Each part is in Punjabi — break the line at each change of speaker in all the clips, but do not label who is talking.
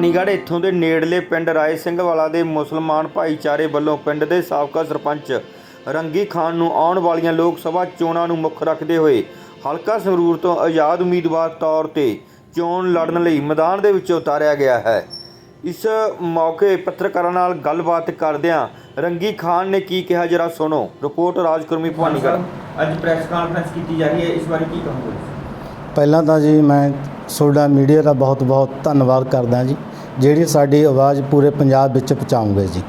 ਭਵਾਨੀਗੜ੍ਹ ਇੱਥੋਂ ਦੇ ਨੇੜਲੇ ਪਿੰਡ ਰਾਏ ਸਿੰਘ ਵਾਲਾ ਦੇ ਮੁਸਲਮਾਨ ਭਾਈਚਾਰੇ ਵੱਲੋਂ ਪਿੰਡ ਦੇ ਸਾਬਕਾ ਸਰਪੰਚ ਰੰਗੀ ਖਾਨ ਨੂੰ ਆਉਣ ਵਾਲੀਆਂ ਲੋਕ ਸਭਾ ਚੋਣਾਂ ਨੂੰ ਮੁੱਖ ਰੱਖਦੇ ਹੋਏ ਹਲਕਾ ਸੰਗਰੂਰ ਤੋਂ ਆਜ਼ਾਦ ਉਮੀਦਵਾਰ ਤੌਰ ਤੇ ਚੋਣ ਲੜਨ ਲਈ ਮੈਦਾਨ ਦੇ ਵਿੱਚ ਉਤਾਰਿਆ ਗਿਆ ਹੈ। ਇਸ ਮੌਕੇ ਪੱਤਰਕਾਰਾਂ ਨਾਲ ਗੱਲਬਾਤ ਕਰਦਿਆਂ ਰੰਗੀ ਖਾਨ ਨੇ ਕੀ ਕਿਹਾ ਜਰਾ ਸੁਣੋ। ਰਿਪੋਰਟ ਰਾਜਕੁਰਮੀ ਭਵਾਨੀਗੜ੍ਹ। ਅੱਜ ਪ੍ਰੈਸ ਕਾਨਫਰੰਸ ਕੀਤੀ ਜਾ ਰਹੀ ਹੈ। ਇਸ ਬਾਰੇ ਕੀ ਕਹੋਗੇ
ਪਹਿਲਾਂ ਤਾਂ ਜੀ ਮੈਂ ਤੁਹਾਡਾ ਮੀਡੀਆ ਦਾ ਬਹੁਤ-ਬਹੁਤ ਧੰਨਵਾਦ ਕਰਦਾ ਜੀ। ਜਿਹੜੀ ਸਾਡੀ ਆਵਾਜ਼ ਪੂਰੇ ਪੰਜਾਬ ਵਿੱਚ ਪਹੁੰਚਾਉਂਗੇ ਜੀ।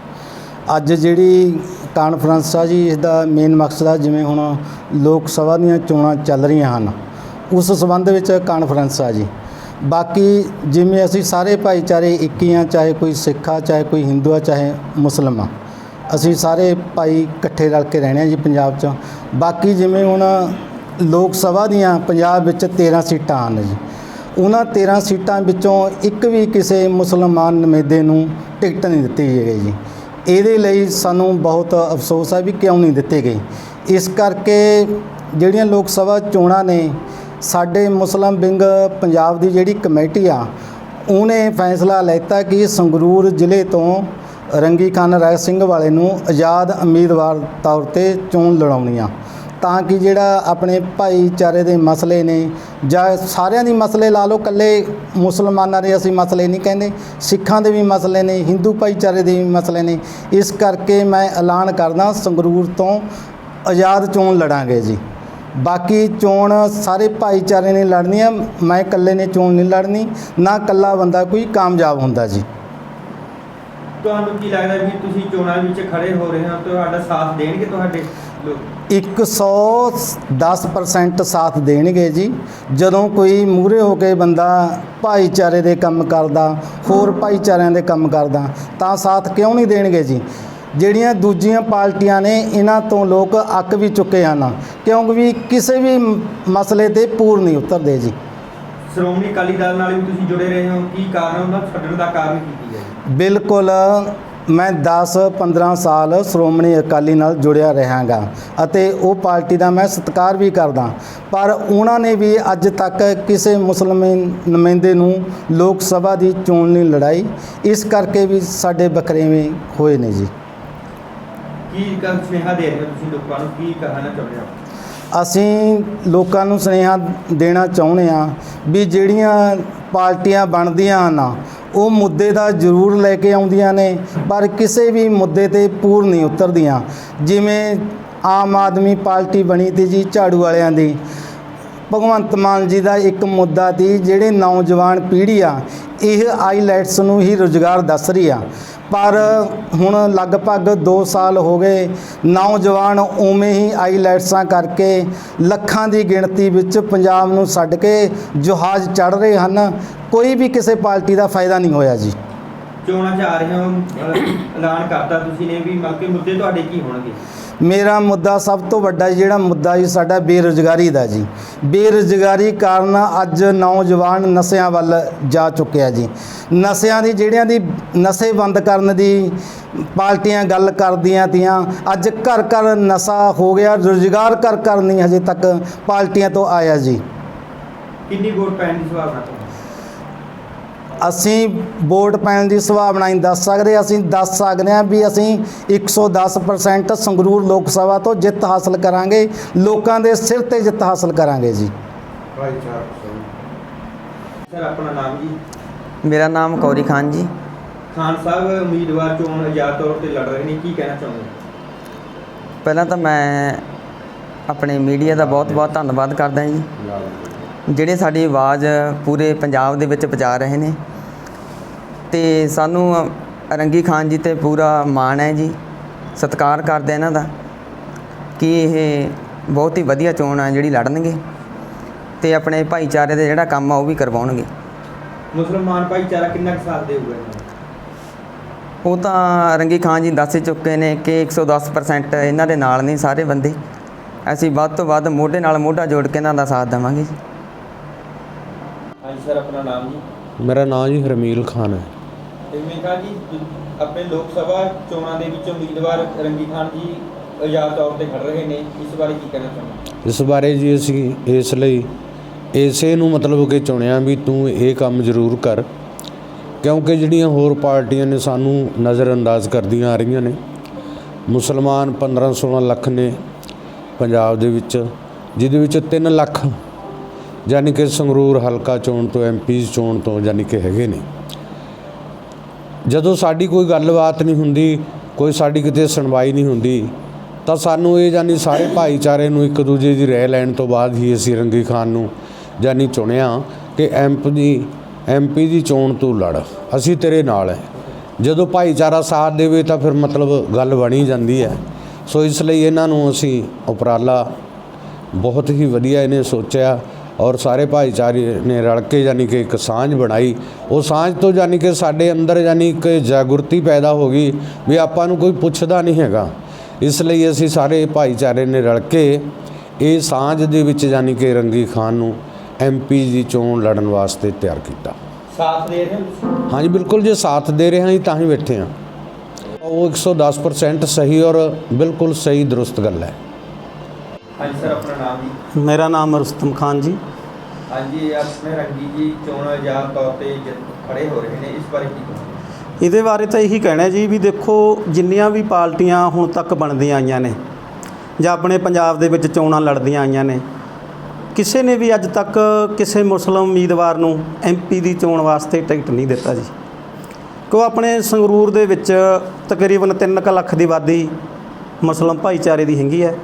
ਅੱਜ ਜਿਹੜੀ ਕਾਨਫਰੰਸ ਆ ਜੀ ਇਸ ਦਾ ਮੇਨ ਮਕਸਦ ਆ ਜਿਵੇਂ ਹੁਣ ਲੋਕ ਸਭਾ ਦੀਆਂ ਚੋਣਾਂ ਚੱਲ ਰਹੀਆਂ ਹਨ, ਉਸ ਸੰਬੰਧ ਵਿੱਚ ਕਾਨਫਰੰਸ ਆ ਜੀ। ਬਾਕੀ ਜਿਵੇਂ ਅਸੀਂ ਸਾਰੇ ਭਾਈਚਾਰੇ ਇੱਕ ਹੀ ਆ, ਚਾਹੇ ਕੋਈ ਸਿੱਖ ਆ, ਚਾਹੇ ਕੋਈ ਹਿੰਦੂ ਆ, ਚਾਹੇ ਮੁਸਲਮ ਆ, ਅਸੀਂ ਸਾਰੇ ਭਾਈ ਇਕੱਠੇ ਰਲ ਕੇ ਰਹਿਣੇ ਜੀ ਪੰਜਾਬ 'ਚ। ਬਾਕੀ ਜਿਵੇਂ ਹੁਣ ਲੋਕ ਸਭਾ ਦੀਆਂ ਪੰਜਾਬ ਵਿੱਚ 13 ਸੀਟਾਂ ਹਨ ਜੀ ਉਹਨਾਂ 13 ਸੀਟਾਂ ਵਿੱਚੋਂ ਇੱਕ ਵੀ ਕਿਸੇ ਮੁਸਲਮਾਨ ਨੁਮਾਇੰਦੇ ਨੂੰ ਟਿਕਟ ਨਹੀਂ ਦਿੱਤੀ ਗਈ ਜੀ। ਇਹਦੇ ਲਈ ਸਾਨੂੰ ਬਹੁਤ ਅਫਸੋਸ ਹੈ ਵੀ ਕਿਉਂ ਨਹੀਂ ਦਿੱਤੀ ਗਈ ਇਸ ਕਰਕੇ ਜਿਹੜੀਆਂ ਲੋਕ ਸਭਾ ਚੋਣਾਂ ਨੇ, ਸਾਡੇ ਮੁਸਲਮ ਵਿੰਗ ਪੰਜਾਬ ਦੀ ਜਿਹੜੀ ਕਮੇਟੀ ਆ, ਉਹਨੇ ਫੈਸਲਾ ਲੈਤਾ ਕਿ ਸੰਗਰੂਰ ਜ਼ਿਲ੍ਹੇ ਤੋਂ ਰੰਗੀ ਖਾਨ ਰਾਏ ਸਿੰਘ ਵਾਲੇ ਨੂੰ ਆਜ਼ਾਦ ਉਮੀਦਵਾਰ ਤੌਰ ਤੇ ਚੋਣ ਲੜਾਉਣੀ ਆ। ਤਾਂ ਕਿ ਜਿਹੜਾ ਆਪਣੇ ਭਾਈਚਾਰੇ ਦੇ ਮਸਲੇ ਨੇ ਜਾਂ ਸਾਰਿਆਂ ਦੀ ਮਸਲੇ ਲਾ ਲਓ ਕੱਲੇ ਮੁਸਲਮਾਨਾਂ ਦੇ ਅਸੀਂ ਮਸਲੇ ਨਹੀਂ ਕਹਿੰਦੇ, ਸਿੱਖਾਂ ਦੇ ਵੀ ਮਸਲੇ ਨੇ, ਹਿੰਦੂ ਭਾਈਚਾਰੇ ਦੇ ਵੀ ਮਸਲੇ ਨੇ। ਇਸ ਕਰਕੇ ਮੈਂ ਐਲਾਨ ਕਰਦਾ ਸੰਗਰੂਰ ਤੋਂ ਆਜ਼ਾਦ ਚੋਣ ਲੜਾਂਗੇ ਜੀ। ਬਾਕੀ ਚੋਣ ਸਾਰੇ ਭਾਈਚਾਰੇ ਨੇ ਲੜਨੀ ਆ, ਮੈਂ ਇਕੱਲੇ ਨੇ ਚੋਣ ਨਹੀਂ ਲੜਨੀ, ਨਾ ਇਕੱਲਾ ਬੰਦਾ ਕੋਈ ਕਾਮਯਾਬ ਹੁੰਦਾ ਜੀ।
ਤੁਹਾਨੂੰ ਕੀ ਲੱਗਦਾ ਵੀ ਤੁਸੀਂ ਚੋਣਾਂ ਵਿੱਚ ਖੜੇ ਹੋ ਰਹੇ ਹੋ, ਤੁਹਾਡਾ ਸਾਥ ਦੇਣਗੇ ਤੁਹਾਡੇ?
110% ਸਾਥ ਦੇਣਗੇ ਜੀ। ਜਦੋਂ ਕੋਈ ਮੂਹਰੇ ਹੋ ਕੇ ਬੰਦਾ ਭਾਈਚਾਰੇ ਦੇ ਕੰਮ ਕਰਦਾ ਹੋਰ ਭਾਈਚਾਰਿਆਂ ਦੇ ਕੰਮ ਕਰਦਾ ਤਾਂ ਸਾਥ ਕਿਉਂ ਨਹੀਂ ਦੇਣਗੇ ਜੀ? ਜਿਹੜੀਆਂ ਦੂਜੀਆਂ ਪਾਰਟੀਆਂ ਨੇ ਇਹਨਾਂ ਤੋਂ ਲੋਕ ਅੱਕ ਵੀ ਚੁੱਕੇ ਹਨ। ਕਿਉਂਕਿ ਵੀ ਕਿਸੇ ਵੀ ਮਸਲੇ ਤੇ ਪੂਰ ਨਹੀਂ ਉਤਰਦੇ ਜੀ।
ਸ਼੍ਰੋਮਣੀ ਅਕਾਲੀ ਦਲ ਨਾਲ ਵੀ ਤੁਸੀਂ ਜੁੜੇ ਰਹੇ ਹੋ। ਕੀ ਕਾਰਨ ਉਹਦਾ? ਛੱਡਣ ਦਾ ਕਾਰਨ ਕੀ ਹੈ
ਬਿਲਕੁਲ ਮੈਂ 10-15 ਸਾਲ ਸ਼੍ਰੋਮਣੀ ਅਕਾਲੀ ਨਾਲ ਜੁੜਿਆ ਰਹਾਂਗਾ ਅਤੇ ਉਹ ਪਾਰਟੀ ਦਾ ਮੈਂ ਸਤਿਕਾਰ ਵੀ ਕਰਦਾ। ਪਰ ਉਹਨਾਂ ਨੇ ਵੀ ਅੱਜ ਤੱਕ ਕਿਸੇ ਮੁਸਲਮ ਨੁਮਾਇੰਦੇ ਨੂੰ ਲੋਕ ਸਭਾ ਦੀ ਚੋਣ ਨਹੀਂ ਲੜਾਈ। ਇਸ ਕਰਕੇ ਵੀ ਸਾਡੇ ਬਕਰੇਵੇਂ ਹੋਏ ਨੇ ਜੀ।
ਕੀ ਕਰ ਸੁਨੇਹਾ ਦੇ ਰਹੇ ਤੁਸੀਂ ਲੋਕਾਂ ਨੂੰ? ਕੀ ਕਹਿਣਾ ਚਾਹੁੰਦੇ ਹੋ?
ਅਸੀਂ ਲੋਕਾਂ ਨੂੰ ਸੁਨੇਹਾ ਦੇਣਾ ਚਾਹੁੰਦੇ ਹਾਂ ਵੀ ਜਿਹੜੀਆਂ ਪਾਰਟੀਆਂ ਬਣਦੀਆਂ ਹਨ ਉਹ ਮੁੱਦੇ ਦਾ ਜ਼ਰੂਰ ਲੈ ਕੇ ਆਉਂਦੀਆਂ ਨੇ, ਪਰ ਕਿਸੇ ਵੀ ਮੁੱਦੇ ਤੇ ਪੂਰ ਨਹੀਂ ਉਤਰਦੀਆਂ। ਜਿਵੇਂ ਆਮ ਆਦਮੀ ਪਾਰਟੀ ਬਣੀ ਤੀ ਜੀ ਝਾੜੂ ਵਾਲਿਆਂ ਦੀ। ਭਗਵੰਤ ਮਾਨ ਜੀ ਦਾ ਇੱਕ ਮੁੱਦਾ ਤੀ, ਜਿਹੜੇ ਨੌਜਵਾਨ ਪੀੜ੍ਹੀ ਆ, ਇਹ ਆਈਲੈਟਸ ਨੂੰ ਹੀ ਰੁਜ਼ਗਾਰ ਦੱਸ ਰਹੀ ਆ। ਪਰ ਹੁਣ ਲਗਭਗ 2 ਸਾਲ ਹੋ ਗਏ ਨੌਜਵਾਨ ਉਵੇਂ ਹੀ ਆਈਲੈਟਸਾਂ ਕਰਕੇ ਲੱਖਾਂ ਦੀ ਗਿਣਤੀ ਵਿੱਚ ਪੰਜਾਬ ਨੂੰ ਛੱਡ ਕੇ ਜਹਾਜ਼ ਚੜ ਰਹੇ ਹਨ। ਕੋਈ ਵੀ ਕਿਸੇ ਪਾਰਟੀ ਦਾ ਫਾਇਦਾ ਨਹੀਂ ਹੋਇਆ ਜੀ।
ਚੋਣਾਂ 'ਚ ਆ ਰਹੇ ਹੋ? ਅਹ, ਐਲਾਨ ਕਰਤਾ ਤੁਸੀਂ ਨੇ ਵੀ ਮਤਲਬ ਕਿ ਮੁੱਦੇ ਤੁਹਾਡੇ ਕੀ ਹੋਣਗੇ?
ਮੇਰਾ ਮੁੱਦਾ ਸਭ ਤੋਂ ਵੱਡਾ ਜਿਹੜਾ ਮੁੱਦਾ ਜੀ ਸਾਡਾ ਬੇਰੁਜ਼ਗਾਰੀ ਦਾ ਜੀ। ਬੇਰੁਜ਼ਗਾਰੀ ਕਾਰਨ ਅੱਜ ਨੌਜਵਾਨ ਨਸ਼ਿਆਂ ਵੱਲ ਜਾ ਚੁੱਕਿਆ ਜੀ। ਨਸ਼ਿਆਂ ਦੀ ਜਿਹੜਿਆਂ ਦੀ ਨਸ਼ੇ ਬੰਦ ਕਰਨ ਦੀ ਪਾਰਟੀਆਂ ਗੱਲ ਕਰਦੀਆਂ ਤੀਆਂ, ਅੱਜ ਘਰ ਘਰ ਨਸ਼ਾ ਹੋ ਗਿਆ, ਰੁਜ਼ਗਾਰ ਘਰ ਘਰ ਨਹੀਂ ਹਜੇ ਤੱਕ ਪਾਰਟੀਆਂ ਤੋਂ ਆਇਆ ਜੀ।
ਕਿੰਨੀ ਵੋਟ ਪੈਣ ਦੀ ਸੰਭਾਵਨਾ
ਅਸੀਂ ਵੋਟ ਪੈਣ ਦੀ ਸੰਭਾਵਨਾ ਨਹੀਂ ਦੱਸ ਸਕਦੇ। ਅਸੀਂ ਦੱਸ ਸਕਦੇ ਹਾਂ ਵੀ ਅਸੀਂ 110% ਸੰਗਰੂਰ ਲੋਕ ਸਭਾ ਤੋਂ ਜਿੱਤ ਹਾਸਲ ਕਰਾਂਗੇ। ਲੋਕਾਂ ਦੇ ਸਿਰ ਤੇ ਜਿੱਤ ਹਾਸਲ ਕਰਾਂਗੇ ਜੀ।
ਸਰ ਆਪਣਾ ਨਾਮ ਜੀ?
ਮੇਰਾ ਨਾਮ ਕੌਰੀ ਖਾਨ ਜੀ।
ਖਾਨ ਸਾਹਿਬ ਉਮੀਦਵਾਰ ਚੋਣ ਆਜ਼ਾਦ ਤੌਰ ਤੇ ਲੜ ਰਹੇ ਨੇ ਕੀ ਕਹਿਣਾ ਚਾਹੁੰਦੇ
ਪਹਿਲਾਂ ਤਾਂ ਮੈਂ ਆਪਣੇ ਮੀਡੀਆ ਦਾ ਬਹੁਤ-ਬਹੁਤ ਧੰਨਵਾਦ ਕਰਦਾ ਜੀ। ਜਿਹੜੇ ਸਾਡੀ ਆਵਾਜ਼ ਪੂਰੇ ਪੰਜਾਬ ਦੇ ਵਿੱਚ ਪਹੁੰਚਾ ਰਹੇ ਨੇ ਤੇ ਸਾਨੂੰ ਰੰਗੀ ਖਾਨ ਜੀ ਤੇ ਪੂਰਾ ਮਾਣ ਹੈ ਜੀ ਸਤਿਕਾਰ ਕਰਦੇ ਇਹਨਾਂ ਦਾ ਕਿ ਇਹ ਬਹੁਤ ਹੀ ਵਧੀਆ ਚੋਣ ਆ ਜਿਹੜੀ ਲੜਨਗੇ ਤੇ ਆਪਣੇ ਭਾਈਚਾਰੇ ਦੇ ਜਿਹੜਾ ਕੰਮ ਆ ਉਹ ਵੀ ਕਰਵਾਉਣਗੇ।
ਮੁਸਲਮਾਨ ਭਾਈਚਾਰਾ ਕਿੰਨਾ ਕੁ ਸਾਥ ਦੇਊਗਾ?
ਉਹ ਤਾਂ ਰੰਗੀ ਖਾਨ ਜੀ ਦੱਸ ਹੀ ਚੁੱਕੇ ਨੇ ਕਿ 110% ਇਹਨਾਂ ਦੇ ਨਾਲ ਨੇ ਸਾਰੇ ਬੰਦੇ। ਅਸੀਂ ਵੱਧ ਤੋਂ ਵੱਧ ਮੋਢੇ ਨਾਲ ਮੋਢਾ ਜੋੜ ਕੇ ਇਹਨਾਂ ਦਾ ਸਾਥ ਦੇਵਾਂਗੇ ਜੀ।
ਹਾਂਜੀ ਸਰ ਆਪਣਾ ਨਾਮ ਜੀ?
ਮੇਰਾ ਨਾਮ ਜੀ ਹਰਮੀਲ ਖਾਨ ਹੈ।
ਤੇ ਜੀ, ਆਪਣੇ ਲੋਕ ਸਭਾ ਚੋਣਾਂ ਦੇ ਵਿੱਚ ਉਮੀਦਵਾਰ ਰੰਗੀ ਖਾਨ ਜੀ ਆਜ਼ਾਦ ਤੌਰ ਤੇ ਖੜ ਰਹੇ ਨੇ, ਇਸ ਬਾਰੇ ਕੀ ਕਹਿਣਾ ਚਾਹੁੰਦੇ
ਇਸ ਬਾਰੇ ਜੀ ਅਸੀਂ ਇਸ ਲਈ ਇਸੇ ਨੂੰ ਮਤਲਬ ਕਿ ਚੁਣਿਆ ਵੀ ਤੂੰ ਇਹ ਕੰਮ ਜ਼ਰੂਰ ਕਰ, ਕਿਉਂਕਿ ਜਿਹੜੀਆਂ ਹੋਰ ਪਾਰਟੀਆਂ ਨੇ ਸਾਨੂੰ ਨਜ਼ਰਅੰਦਾਜ਼ ਕਰਦੀਆਂ ਆ ਰਹੀਆਂ ਨੇ। ਮੁਸਲਮਾਨ 15-16 ਲੱਖ ਨੇ ਪੰਜਾਬ ਦੇ ਵਿੱਚ, ਜਿਹਦੇ ਵਿੱਚ 3 ਲੱਖ ਯਾਨੀ ਕਿ ਸੰਗਰੂਰ ਹਲਕਾ ਚੋਣ ਤੋਂ ਐਮਪੀ ਚੋਣ ਤੋਂ ਯਾਨੀ ਕਿ ਹੈਗੇ ਨੇ। ਜਦੋਂ ਸਾਡੀ ਕੋਈ ਗੱਲਬਾਤ ਨਹੀਂ ਹੁੰਦੀ, ਕੋਈ ਸਾਡੀ ਕਿਤੇ ਸੁਣਵਾਈ ਨਹੀਂ ਹੁੰਦੀ, ਤਾਂ ਸਾਨੂੰ ਇਹ ਯਾਨੀ ਸਾਰੇ ਭਾਈਚਾਰੇ ਨੂੰ ਇੱਕ ਦੂਜੇ ਦੀ ਰਹਿ ਲੈਣ ਤੋਂ ਬਾਅਦ ਹੀ ਅਸੀਂ ਰੰਗੀ ਖਾਨ ਨੂੰ ਯਾਨੀ ਚੁਣਿਆ ਕਿ ਐਮਪ ਦੀ ਐਮਪੀ ਦੀ ਚੋਣ ਤੂੰ ਲੜ, ਅਸੀਂ ਤੇਰੇ ਨਾਲ ਹੈ ਜਦੋਂ ਭਾਈਚਾਰਾ ਸਾਥ ਦੇਵੇ ਤਾਂ ਫਿਰ ਮਤਲਬ ਗੱਲ ਬਣੀ ਜਾਂਦੀ ਹੈ ਸੋ ਇਸ ਲਈ ਇਹਨਾਂ ਨੂੰ ਅਸੀਂ ਉਪਰਾਲਾ ਬਹੁਤ ਹੀ ਵਧੀਆ ਇਹਨੇ ਸੋਚਿਆ। ਔਰ ਸਾਰੇ ਭਾਈਚਾਰੇ ਨੇ ਰਲ ਕੇ ਯਾਨੀ ਕਿ ਇੱਕ ਸਾਂਝ ਬਣਾਈ। ਉਹ ਸਾਂਝ ਤੋਂ ਯਾਨੀ ਕਿ ਸਾਡੇ ਅੰਦਰ ਯਾਨੀ ਇੱਕ ਜਾਗਰਤੀ ਪੈਦਾ ਹੋ ਗਈ ਵੀ ਆਪਾਂ ਨੂੰ ਕੋਈ ਪੁੱਛਦਾ ਨਹੀਂ ਹੈਗਾ। ਇਸ ਲਈ ਅਸੀਂ ਸਾਰੇ ਭਾਈਚਾਰੇ ਨੇ ਰਲ ਕੇ ਇਹ ਸਾਂਝ ਦੇ ਵਿੱਚ ਯਾਨੀ ਕਿ ਰੰਗੀ ਖਾਨ ਨੂੰ ਐਮਪੀ ਦੀ ਚੋਣ ਲੜਨ ਵਾਸਤੇ ਤਿਆਰ ਕੀਤਾ।
ਸਾਥ ਦੇ ਰਹੇ ਹੋ
ਹਾਂਜੀ ਬਿਲਕੁਲ ਜੇ ਸਾਥ ਦੇ ਰਹੇ ਹਾਂ ਜੀ ਤਾਂ ਹੀ ਬੈਠੇ ਹਾਂ। ਉਹ 110% ਸਹੀ ਔਰ ਬਿਲਕੁਲ ਸਹੀ ਦਰੁਸਤ ਗੱਲ ਹੈ।
ਹਾਂਜੀ ਸਰ ਆਪਣਾ ਨਾਮ ਜੀ।
ਮੇਰਾ ਨਾਮ ਰੁਸਤਮ ਖਾਨ ਜੀ।
ਹਾਂਜੀ ਆਪਣੇ ਰੰਗੀ ਜੀ ਚੋਣ ਆਜ਼ਾਦ ਤੌਰ ਤੇ ਜਿੱਤ ਖੜੇ ਹੋ ਰਹੇ ਨੇ, ਇਸ ਬਾਰੇ ਕੀ ਕਹੋਗੇ?
ਇਹਦੇ ਬਾਰੇ ਤਾਂ ਇਹੀ ਕਹਿਣਾ ਜੀ ਵੀ ਦੇਖੋ, ਜਿੰਨੀਆਂ ਵੀ ਪਾਰਟੀਆਂ ਹੁਣ ਤੱਕ ਬਣਦੀਆਂ ਆਈਆਂ ਨੇ ਜਾਂ ਆਪਣੇ ਪੰਜਾਬ ਦੇ ਵਿੱਚ ਚੋਣਾਂ ਲੜਦੀਆਂ ਆਈਆਂ ਨੇ, ਕਿਸੇ ਨੇ ਵੀ ਅੱਜ ਤੱਕ ਕਿਸੇ ਮੁਸਲਮ ਉਮੀਦਵਾਰ ਨੂੰ ਐਮਪੀ ਦੀ ਚੋਣ ਵਾਸਤੇ ਟਿਕਟ ਨਹੀਂ ਦਿੱਤਾ ਜੀ। ਕਿਉਂ ਆਪਣੇ ਸੰਗਰੂਰ ਦੇ ਵਿੱਚ ਤਕਰੀਬਨ 3 ਲੱਖ ਦੀ ਆਬਾਦੀ ਮੁਸਲਮ ਭਾਈਚਾਰੇ ਦੀ ਹੈਗੀ ਹੈ।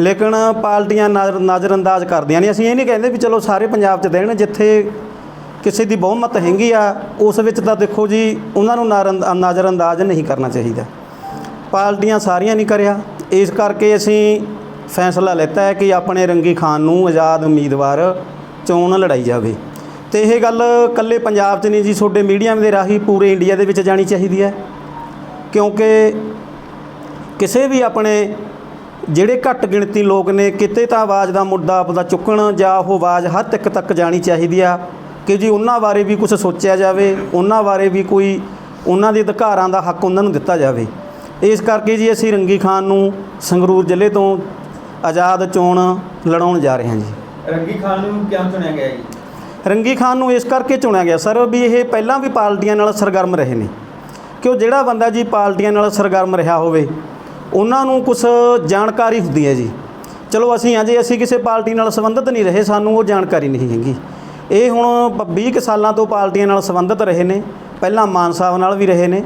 ਲੇਕਿਨ ਪਾਰਟੀਆਂ ਨਜ਼ਰ ਨਜ਼ਰਅੰਦਾਜ਼ ਕਰਦੀਆਂ ਨੇ। ਅਸੀਂ ਇਹ ਨਹੀਂ ਕਹਿੰਦੇ ਵੀ ਚਲੋ ਸਾਰੇ ਪੰਜਾਬ 'ਚ ਦੇਣ, ਜਿੱਥੇ ਕਿਸੇ ਦੀ ਬਹੁਮਤ ਹੈਗੀ ਆ, ਉਸ ਵਿੱਚ ਤਾਂ ਦੇਖੋ ਜੀ, ਉਹਨਾਂ ਨੂੰ ਨਾਰਨ- ਨਜ਼ਰਅੰਦਾਜ਼ ਨਹੀਂ ਕਰਨਾ ਚਾਹੀਦਾ। ਪਾਰਟੀਆਂ ਸਾਰੀਆਂ ਨਹੀਂ ਕਰਿਆ। ਇਸ ਕਰਕੇ ਅਸੀਂ ਫੈਸਲਾ ਲਿੱਤਾ ਹੈ ਕਿ ਆਪਣੇ ਰੰਗੀ ਖਾਨ ਨੂੰ ਆਜ਼ਾਦ ਉਮੀਦਵਾਰ ਚੋਣ ਲੜਾਈ ਜਾਵੇ। ਤੇ ਇਹ ਗੱਲ ਕੱਲੇ ਪੰਜਾਬ 'ਚ ਨਹੀਂ ਜੀ, ਤੁਹਾਡੇ ਮੀਡੀਆ ਦੇ ਰਾਹੀਂ ਪੂਰੇ ਇੰਡੀਆ ਦੇ ਵਿੱਚ ਜਾਣੀ ਚਾਹੀਦੀ ਹੈ। ਕਿਉਂਕਿ ਕਿਸੇ ਵੀ ਆਪਣੇ ਜਿਹੜੇ ਘੱਟ ਗਿਣਤੀ ਲੋਕ ਨੇ ਕਿਤੇ ਤਾਂ ਆਵਾਜ਼ ਦਾ ਮੁੱਦਾ ਆਪਦਾ ਚੁੱਕਣ ਜਾਂ ਉਹ ਆਵਾਜ਼ ਹਰ ਤੱਕ ਤੱਕ ਜਾਣੀ ਚਾਹੀਦੀ ਆ ਕਿ ਜੀ ਉਹਨਾਂ ਬਾਰੇ ਵੀ ਕੁਝ ਸੋਚਿਆ ਜਾਵੇ ਉਹਨਾਂ ਬਾਰੇ ਵੀ ਕੋਈ ਉਹਨਾਂ ਦੇ ਅਧਿਕਾਰਾਂ ਦਾ ਹੱਕ ਉਹਨਾਂ ਨੂੰ ਦਿੱਤਾ ਜਾਵੇ। ਇਸ ਕਰਕੇ ਜੀ ਅਸੀਂ ਰੰਗੀ ਖਾਨ ਨੂੰ ਸੰਗਰੂਰ ਜ਼ਿਲ੍ਹੇ ਤੋਂ ਆਜ਼ਾਦ ਚੋਣ ਲੜਾਉਣ ਜਾ ਰਹੇ ਹਾਂ ਜੀ।
ਰੰਗੀ ਖਾਨ ਨੂੰ ਕਿਉਂ ਚੁਣਿਆ ਗਿਆ ਜੀ?
ਰੰਗੀ ਖਾਨ ਨੂੰ ਇਸ ਕਰਕੇ ਚੁਣਿਆ ਗਿਆ ਸਰ ਵੀ ਇਹ ਪਹਿਲਾਂ ਵੀ ਪਾਰਟੀਆਂ ਨਾਲ ਸਰਗਰਮ ਰਹੇ ਨੇ ਕਿ ਉਹ ਜਿਹੜਾ ਬੰਦਾ ਜੀ ਪਾਰਟੀਆਂ ਨਾਲ ਸਰਗਰਮ ਰਿਹਾ ਹੋਵੇ ਉਹਨਾਂ ਨੂੰ ਕੁਝ ਜਾਣਕਾਰੀ ਹੁੰਦੀ ਹੈ ਜੀ। ਚਲੋ ਅਸੀਂ ਅਜੇ ਅਸੀਂ ਕਿਸੇ ਪਾਰਟੀ ਨਾਲ ਸੰਬੰਧਿਤ ਨਹੀਂ ਰਹੇ, ਸਾਨੂੰ ਉਹ ਜਾਣਕਾਰੀ ਨਹੀਂ ਹੈਗੀ। ਇਹ ਹੁਣ ਬ- 20 ਕੁ ਸਾਲਾਂ ਤੋਂ ਪਾਰਟੀਆਂ ਨਾਲ ਸੰਬੰਧਿਤ ਰਹੇ ਨੇ, ਪਹਿਲਾਂ ਮਾਨ ਸਾਹਿਬ ਨਾਲ ਵੀ ਰਹੇ ਨੇ,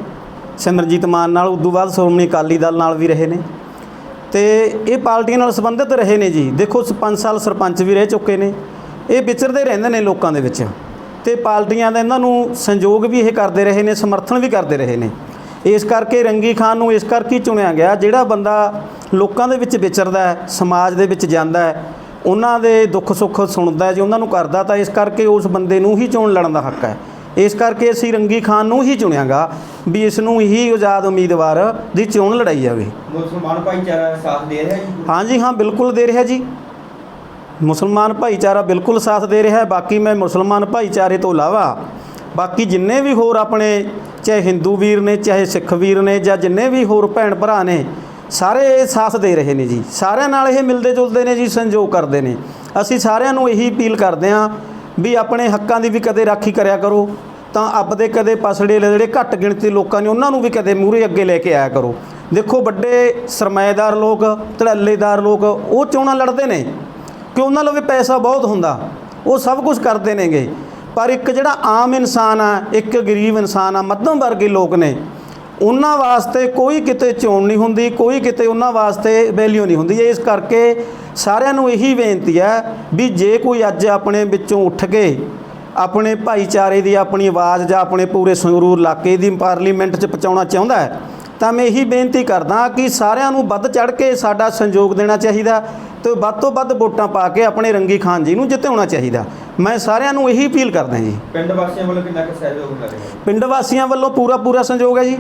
ਸਿਮਰਜੀਤ ਮਾਨ ਨਾਲ, ਉਦੋਂ ਬਾਅਦ ਸ਼੍ਰੋਮਣੀ ਅਕਾਲੀ ਦਲ ਨਾਲ ਵੀ ਰਹੇ ਨੇ। ਤੇ ਇਹ ਪਾਰਟੀਆਂ ਨਾਲ ਸੰਬੰਧਿਤ ਰਹੇ ਨੇ ਜੀ। ਦੇਖੋ 5 ਸਾਲ ਸਰਪੰਚ ਵੀ ਰਹਿ ਚੁੱਕੇ ਨੇ। ਇਹ ਵਿਚਰਦੇ ਰਹਿੰਦੇ ਨੇ ਲੋਕਾਂ ਦੇ ਵਿੱਚ। ਤੇ ਪਾਰਟੀਆਂ ਦਾ ਇਹਨਾਂ ਨੂੰ ਸੰਯੋਗ ਵੀ ਇਹ ਕਰਦੇ ਰਹੇ ਨੇ, ਸਮਰਥਨ ਵੀ ਕਰਦੇ ਰਹੇ ਨੇ। ਇਸ ਕਰਕੇ ਰੰਗੀ ਖਾਨ ਨੂੰ ਇਸ ਕਰਕੇ ਚੁਣਿਆ ਗਿਆ ਜਿਹੜਾ ਬੰਦਾ ਲੋਕਾਂ ਦੇ ਵਿੱਚ ਵਿਚਰਦਾ ਹੈ ਸਮਾਜ ਦੇ ਵਿੱਚ ਜਾਂਦਾ ਹੈ ਉਹਨਾਂ ਦੇ ਦੁੱਖ ਸੁੱਖ ਸੁਣਦਾ ਹੈ ਜੇ ਉਹਨਾਂ ਨੂੰ ਕਰਦਾ ਤਾਂ ਇਸ ਕਰਕੇ ਉਸ ਬੰਦੇ ਨੂੰ ਹੀ ਚੋਣ ਲੜਨ ਦਾ ਹੱਕ ਹੈ। ਇਸ ਕਰਕੇ ਅਸੀਂ ਰੰਗੀ ਖਾਨ ਨੂੰ ਹੀ ਚੁਣਿਆਗਾ ਵੀ ਇਸ ਨੂੰ ਹੀ ਆਜ਼ਾਦ ਉਮੀਦਵਾਰ ਦੀ ਚੋਣ ਲੜਾਈ ਜਾਵੇ।
ਮੁਸਲਮਾਨ ਭਾਈਚਾਰਾ ਸਾਥ ਦੇ ਰਿਹਾ ਜੀ?
ਹਾਂਜੀ ਹਾਂ ਬਿਲਕੁਲ ਦੇ ਰਿਹਾ ਜੀ। ਮੁਸਲਮਾਨ ਭਾਈਚਾਰਾ ਬਿਲਕੁਲ ਸਾਥ ਦੇ ਰਿਹਾ ਹੈ ਬਾਕੀ ਮੈਂ ਮੁਸਲਮਾਨ ਭਾਈਚਾਰੇ ਤੋਂ ਇਲਾਵਾ ਬਾਕੀ ਜਿੰਨੇ ਵੀ ਹੋਰ ਆਪਣੇ, ਚਾਹੇ ਹਿੰਦੂ ਵੀਰ ਨੇ, ਚਾਹੇ ਸਿੱਖ ਵੀਰ ਨੇ, ਜਾਂ ਜਿੰਨੇ ਵੀ ਹੋਰ ਭੈਣ ਭਰਾ ਨੇ, ਸਾਰੇ ਇਹ ਸਾਥ ਦੇ ਰਹੇ ਨੇ ਜੀ। ਸਾਰਿਆਂ ਨਾਲ ਇਹ ਮਿਲਦੇ ਜੁਲਦੇ ਨੇ ਜੀ ਸੰਯੋਗ ਕਰਦੇ ਨੇ। ਅਸੀਂ ਸਾਰਿਆਂ ਨੂੰ ਇਹੀ ਅਪੀਲ ਕਰਦੇ ਹਾਂ ਵੀ ਆਪਣੇ ਹੱਕਾਂ ਦੀ ਵੀ ਕਦੇ ਰਾਖੀ ਕਰਿਆ ਕਰੋ, ਤਾਂ ਆਪਦੇ ਕਦੇ ਪਸੜੇ ਜਿਹੜੇ ਘੱਟ ਗਿਣਤੀ ਲੋਕਾਂ ਨੇ ਉਹਨਾਂ ਨੂੰ ਵੀ ਕਦੇ ਮੂਹਰੇ ਅੱਗੇ ਲੈ ਕੇ ਆਇਆ ਕਰੋ। ਦੇਖੋ, ਵੱਡੇ ਸਰਮਾਏਦਾਰ ਲੋਕ, ਧੜੱਲੇਦਾਰ ਲੋਕ, ਉਹ ਚੋਣਾਂ ਲੜਦੇ ਨੇ। ਕਿ ਉਹਨਾਂ ਲਵੇ ਪੈਸਾ ਬਹੁਤ ਹੁੰਦਾ। ਉਹ ਸਭ ਕੁਝ ਕਰਦੇ ਨੇਗੇ। ਪਰ ਇੱਕ ਜਿਹੜਾ ਆਮ ਇਨਸਾਨ ਆ, ਇੱਕ ਗਰੀਬ ਇਨਸਾਨ ਆ, ਮੱਧਮ ਵਰਗੀ ਲੋਕ ਨੇ, ਉਹਨਾਂ ਵਾਸਤੇ ਕੋਈ ਕਿਤੇ ਚੋਣ ਨਹੀਂ ਹੁੰਦੀ, ਕੋਈ ਕਿਤੇ ਉਹਨਾਂ ਵਾਸਤੇ ਵੈਲਿਊ ਨਹੀਂ ਹੁੰਦੀ। ਇਸ ਕਰਕੇ ਸਾਰਿਆਂ ਨੂੰ ਇਹੀ ਬੇਨਤੀ ਹੈ ਵੀ ਜੇ ਕੋਈ ਅੱਜ ਆਪਣੇ ਵਿੱਚੋਂ ਉੱਠ ਕੇ ਆਪਣੇ ਭਾਈਚਾਰੇ ਦੀ ਆਪਣੀ ਆਵਾਜ਼ ਜਾਂ ਆਪਣੇ ਪੂਰੇ ਸੰਗਰੂਰ ਇਲਾਕੇ ਦੀ ਪਾਰਲੀਮੈਂਟ 'ਚ ਪਹੁੰਚਾਉਣਾ ਚਾਹੁੰਦਾ ਹੈ, ਤਾਂ ਮੈਂ ਇਹੀ ਬੇਨਤੀ ਕਰਦਾ ਕਿ ਸਾਰਿਆਂ ਨੂੰ ਵੱਧ ਚੜ ਕੇ ਸਾਡਾ ਸੰਯੋਗ ਦੇਣਾ ਚਾਹੀਦਾ। ਤੇ ਵੱਧ ਤੋਂ ਵੱਧ ਵੋਟਾਂ ਪਾ ਕੇ ਆਪਣੇ ਰੰਗੀ ਖਾਨ ਜੀ ਨੂੰ ਜਿਤਾਉਣਾ ਚਾਹੀਦਾ। ਮੈਂ ਸਾਰਿਆਂ ਨੂੰ ਇਹੀ ਅਪੀਲ ਕਰਦਾ ਜੀ।
ਪਿੰਡ ਵਾਸੀਆਂ ਵੱਲੋਂ ਕਿੰਨਾ ਕੁ ਸਹਿਯੋਗ ਮਿਲ ਰਿਹਾ? ਜੀ
ਪਿੰਡ ਵਾਸੀਆਂ ਵੱਲੋਂ ਪੂਰਾ ਪੂਰਾ ਸੰਯੋਗ ਹੈ ਜੀ।